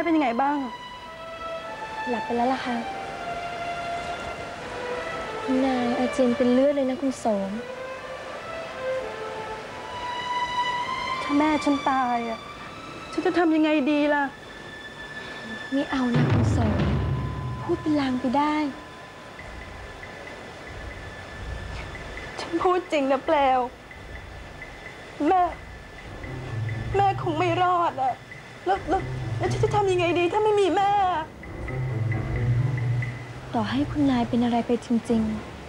แล้วแม่เป็นยังไงบ้าง หลับไปแล้วล่ะค่ะคุณนายอาเจียนเป็นเลือดเลยนะคุณโสมถ้าแม่ฉันตายอะ ฉันจะทำยังไงดีล่ะ ไม่เอานะคุณโสมพูดเป็นลางไปได้ ฉันพูดจริงนะแปลวแม่ แม่คงไม่รอดอะแล้วแล้ว แล้วฉันจะทำยังไงดีถ้าไม่มีแม่ ต่อให้คุณนายเป็นอะไรไปจริง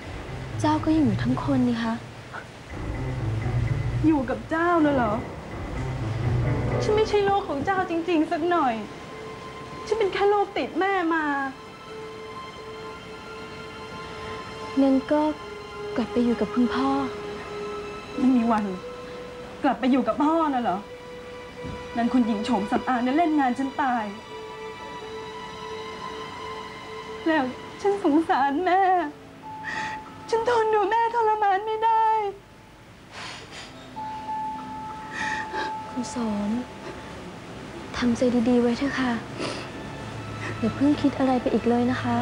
ๆ เจ้าก็ยังอยู่ทั้งคนนี่คะ อยู่กับเจ้าน่ะเหรอ ฉันไม่ใช่ลูกของเจ้าจริง ๆ สักหน่อย ฉันเป็นแค่ลูกติดแม่มางั้นก็กลับไปอยู่กับคุณพ่อ ไม่มีวัน กลับไปอยู่กับพ่อน่ะเหรอ นั่นคุณหญิงโฉมสำอางนั่นเล่นงานฉันตาย แล้วฉันสงสารแม่ ฉันทนดูแม่ทรมานไม่ได้ คุณโสมทำใจดีๆไว้เถอะค่ะ อย่าเพิ่งคิดอะไรไปอีกเลยนะคะ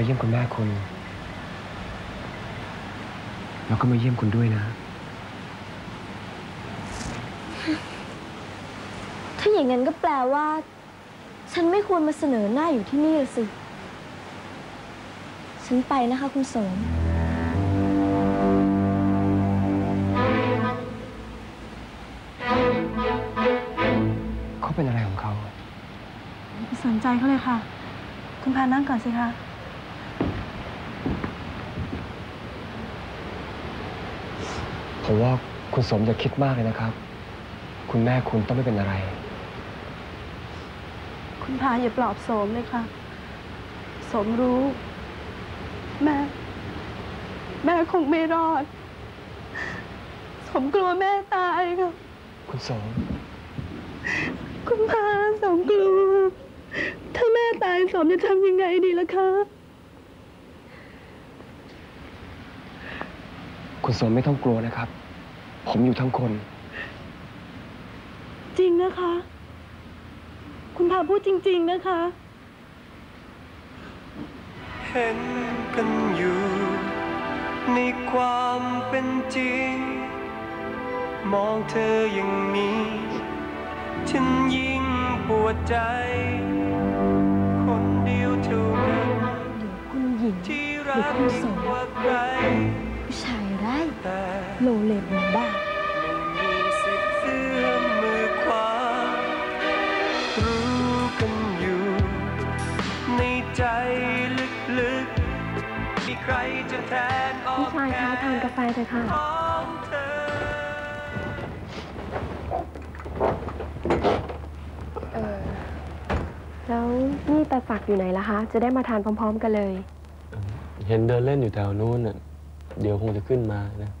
มาเยี่ยมคุณแม่คุณ แล้วก็มาเยี่ยมคุณด้วยนะ ถ้าอย่างนั้นก็แปลว่า ฉันไม่ควรมาเสนอหน้าอยู่ที่นี่ละสิ ฉันไปนะคะคุณโสมเขาเป็นอะไรของเขาไม่สนใจเขาเลยค่ะ คุณพานั่งก่อนสิคะ ผมว่าคุณสมอย่าคิดมากเลยนะครับ คุณแม่คุณต้องไม่เป็นอะไร คุณพาอย่าปลอบโสมเลยค่ะ สมรู้ แม่ แม่คงไม่รอด สมกลัวแม่ตายค่ะ คุณสม คุณพาสมกลัว ถ้าแม่ตายสมจะทำยังไงดีล่ะคะ คุณสมไม่ต้องกลัวนะครับ ผมอยู่ทั้งคน จริงนะคะ คุณพาพูดจริง ๆนะคะ เห็นกันอยู่ ในความเป็นจริง มองเธออย่างนี้ ฉันยิ่งปวดใจ คนเดียวเท่านั้นเดี๋ยวคุณหญิงที่หรือรักคุณโสยิ่ เลบบ้าไม่มีสิทธิ์เอื้อมมือขวารู้กันอยู่ในใจลึกๆมีใครจะแทนออกพี่ชายคะทานกาแฟเถอะค่ะของเธอเออ แล้วนี่ตาฝักอยู่ไหนล่ะคะ จะได้มาทานพร้อม ๆ กันเลย เห็นเดินเล่นอยู่แถวนู้นน่ะ เดี๋ยวคงจะขึ้นมานะ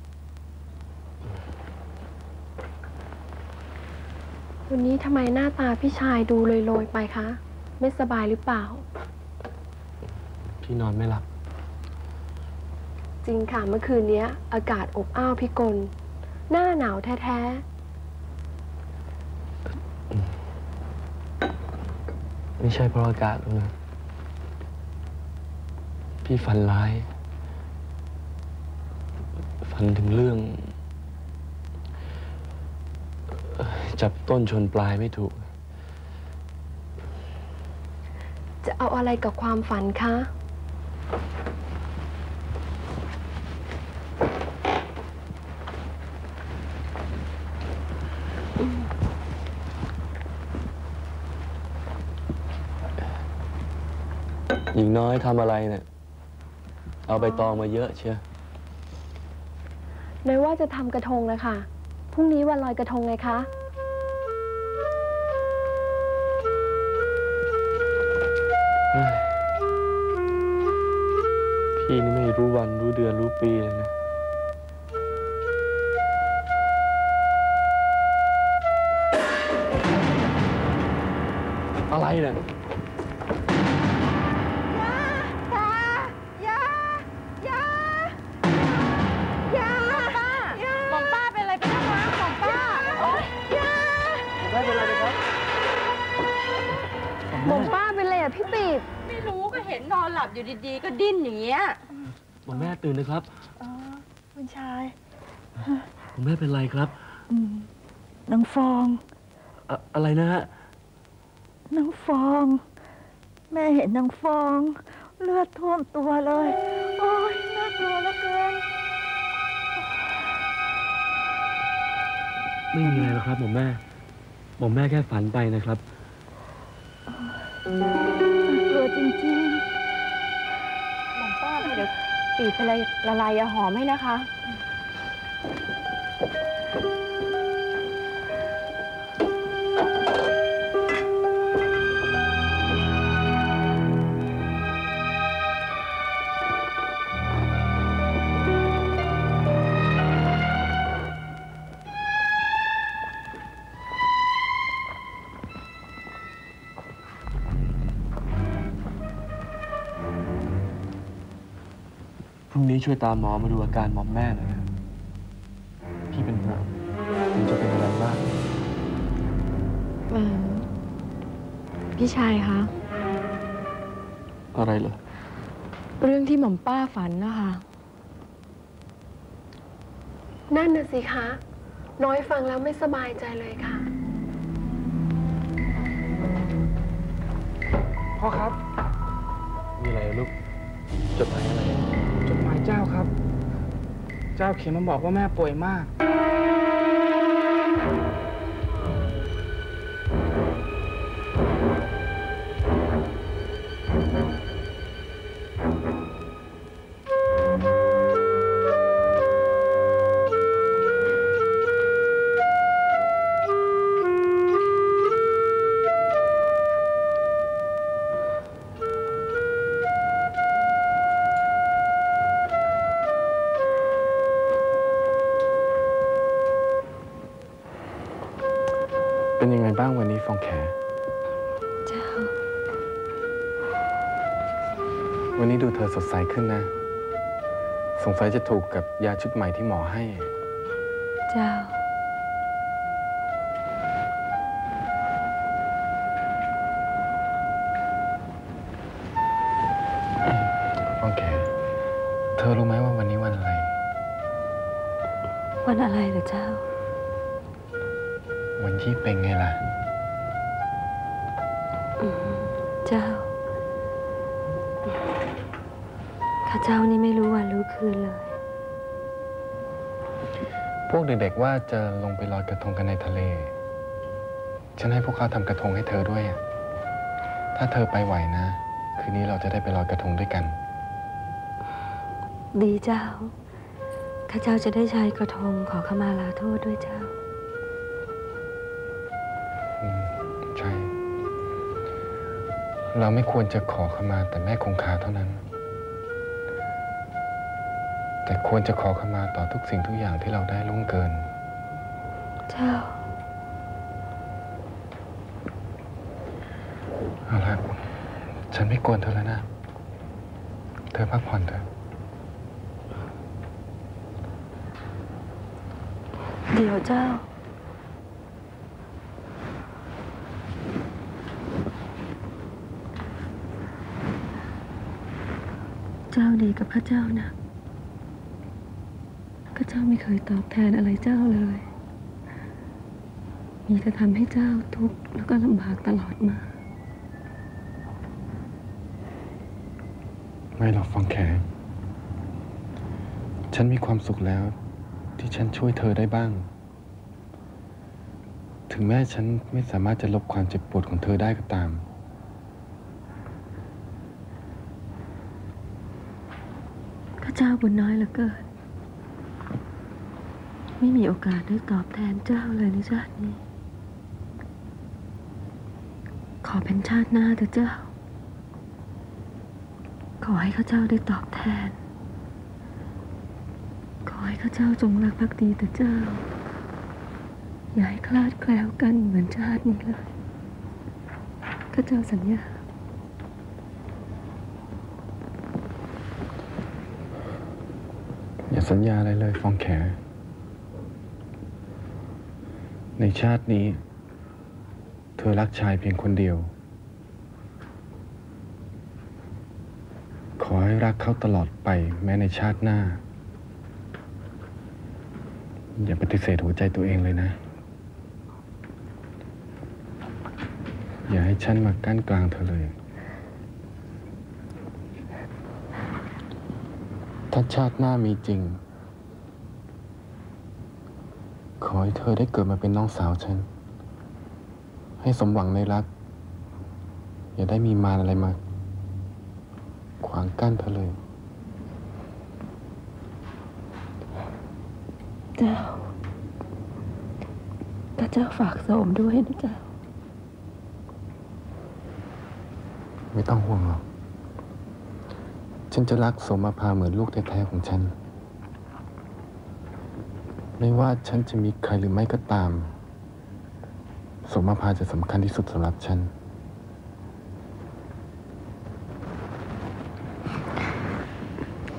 วันนี้ทำไมหน้าตาพี่ชายดูโรยๆไปคะ ไม่สบายหรือเปล่า พี่นอนไม่หลับ จริงค่ะเมื่อคืนเนี้ยอากาศอบอ้าวพิกล หน้าหนาวแท้ไม่ใช่เพราะอากาศหรอกนะ พี่ฝันร้าย ฝันถึงเรื่องเอ่อ จับต้นชนปลายไม่ถูกๆจะเอาอะไรกับความฝันคะ หญิงน้อยทำอะไรเนี่ย เอาใบตองมาเยอะเชียวในว่าจะทำกระทงนะคะ พรุ่งนี้วันลอยกระทงไงคะ พี่นี่ไม่รู้วันรู้เดือนรู้ปีเลยนะอะไรเนี่ย นนอนหลับอยู่ดีๆ ก็ดิ้นอย่างเงี้ยผมแม่ตื่นนะครับคุณชายผมแม่เป็นไรครับนางฟองอะอะไรนะฮะนางฟอง แม่เห็นนางฟอง เลือดท่วมตัวเลย โอ้ยน่ากลัวเหลือเกินไม่มีอะไรหรอกครับผมแม่ผมแม่แค่ฝันไปนะครับ เดี๋ยวปีบเป็นอะไรละลายยาหอมให้นะคะ รุ่งนี้ช่วยตามหมอมาดูอาการหมอมแม่หน่อยนะพี่เป็นห่วงผมจะเป็นอะไรบ้างเออพี่ชายคะ อะไรเหรอ เรื่องที่หม่อมป้าฝันนะคะ นั่นน่ะสิคะ น้อยฟังแล้วไม่สบายใจเลยค่ะ พ่อครับ มีอะไรลูก เจ้าเขียนมาบอกว่าแม่ป่วยมากางวันนี้ฟองแข เจ้า วันนี้ดูเธอสดใสขึ้นนะ สงสัยจะถูกกับยาชุดใหม่ที่หมอให้ เจ้า ฟองแข เธอรู้ไหมว่าวันนี้วันอะไร วันอะไรเหรอเจ้า วันยี่เป็งไงล่ะ เจ้า ข้าเจ้านี่ไม่รู้วันรู้คืนเลย พวกเด็กๆว่าจะลงไปลอยกระทงกันในทะเล ฉันให้พวกเขาทำกระทงให้เธอด้วยอะถ้าเธอไปไหวนะ คืนนี้เราจะได้ไปลอยกระทงด้วยกัน ดีเจ้า ข้าเจ้าจะได้ใช้กระทงขอขมาลาโทษด้วยเจ้า เราไม่ควรจะขอขมาแต่แม่คงคาเท่านั้น แต่ควรจะขอขมาต่อทุกสิ่งทุกอย่างที่เราได้ล่วงเกิน เจ้าเอาละฉันไม่กวนเธอแล้วนะ เธอพักผ่อนเถอะเดี๋ยวเจ้า เจ้าดีกับข้าเจ้านะข้าเจ้าไม่เคยตอบแทนอะไรเจ้าเลย มีแต่ทำให้เจ้าทุกข์แล้วก็ลำบากตลอดมา ไม่หรอกฟังแขกฉันมีความสุขแล้ว ที่ฉันช่วยเธอได้บ้าง ถึงแม้ฉันไม่สามารถจะลบความเจ็บปวดของเธอได้ก็ตาม ข้า เจ้าบุญน้อยเหลือเกิน ไม่มีโอกาสได้ตอบแทนเจ้าเลยในชาตินี้ ขอเป็นชาติหน้าเถอะเจ้า ขอให้ข้าเจ้าได้ตอบแทน ขอให้ข้าเจ้าจงรักภักดีต่เจ้า อย่าให้คลาดแคล้วกันเหมือนชาตินี้เลยข้าเจ้าสัญญา อย่า สัญญาอะไรเลยฟองแข ในชาตินี้ เธอรักชายเพียงคนเดียว ขอให้รักเขาตลอดไปแม้ในชาติหน้า อย่าปฏิเสธหัวใจตัวเองเลยนะ อย่าให้ฉันมากั้นกลางเธอเลย ถ้าชาติหน้ามีจริง ขอให้เธอได้เกิดมาเป็นน้องสาวฉัน ให้สมหวังในรัก อย่าได้มีมารอะไรมา ขวางกั้นเธอเลย เจ้าข้าเจ้าฝากโสมด้วยนะเจ้า ไม่ต้องห่วงหรอก ฉันจะรักสมมาพาเหมือนลูกแท้ๆของฉัน ไม่ว่าฉันจะมีใครหรือไม่ก็ตาม สมมาพาจะสำคัญที่สุดสำหรับฉัน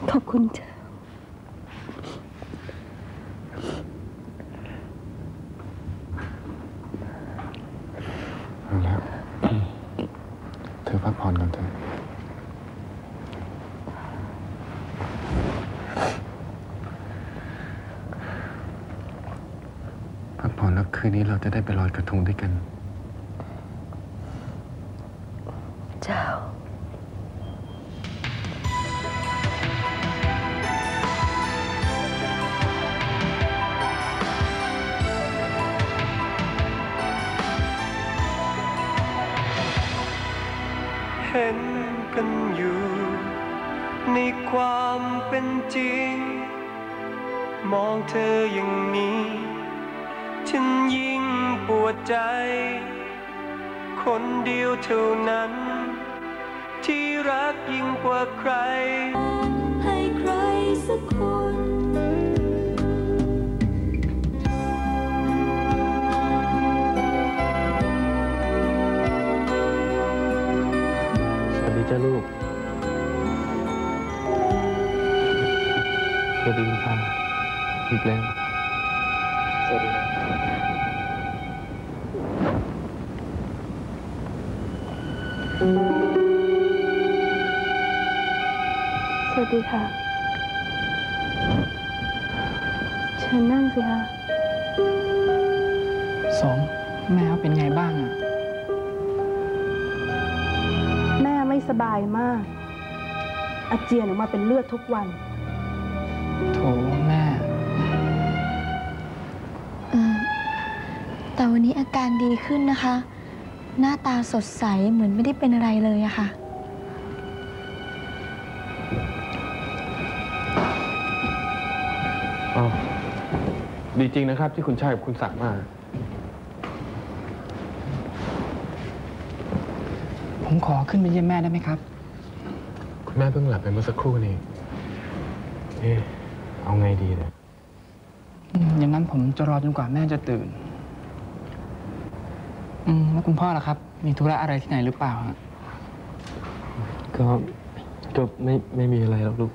ขอบคุณเจ้า เอาแล้ว เธอพักผ่อนก่อนเถอะพักผ่อนแล้ว คืนนี้เราจะได้ไปลอยกระทงด้วยกัน เจ้า เห็นกันอยู่ ในความเป็นจริง มองเธออย่างนี้ฉันยิ่ง ปวดใจ คนเดียวเท่านั้น ที่รักยิ่งกว่าใคร ให้ใครสักคนสวัสดีจ้าลูกสวัสดีคุณพ่ออีกแล้วสวั สวัสดีค่ะ เชิญนั่งสิคะสมแมวเป็นไงบ้างอะแม่ไม่สบายมาก อาเจียนออกมาเป็นเลือดทุกวัน โถแม่ เออแต่วันนี้อาการดีขึ้นนะคะ หน้าตาสดใสเหมือนไม่ได้เป็นอะไรเลยอะค่ะอ๋อดีจริงนะครับที่คุณชายกับคุณศักดิ์มา ผมขอขึ้นไปเยี่ยมแม่ได้ไหมครับ คุณแม่เพิ่งหลับไปเมื่อสักครู่นี้เอ๊ะเอาไงดีเนี่ยอืมอย่างนั้นผมจะรอจนกว่าแม่จะตื่น อืมแล้วคุณพ่อล่ะครับ มีธุระอะไรที่ไหนหรือเปล่าฮะก็ก็ไม่ไม่มีอะไรหรอกลูก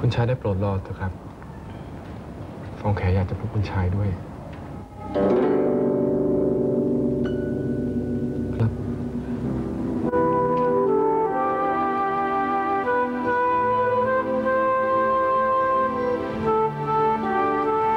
คุณชายได้โปรดรอเถอะครับฟองแขอยากจะพบคุณชายด้วย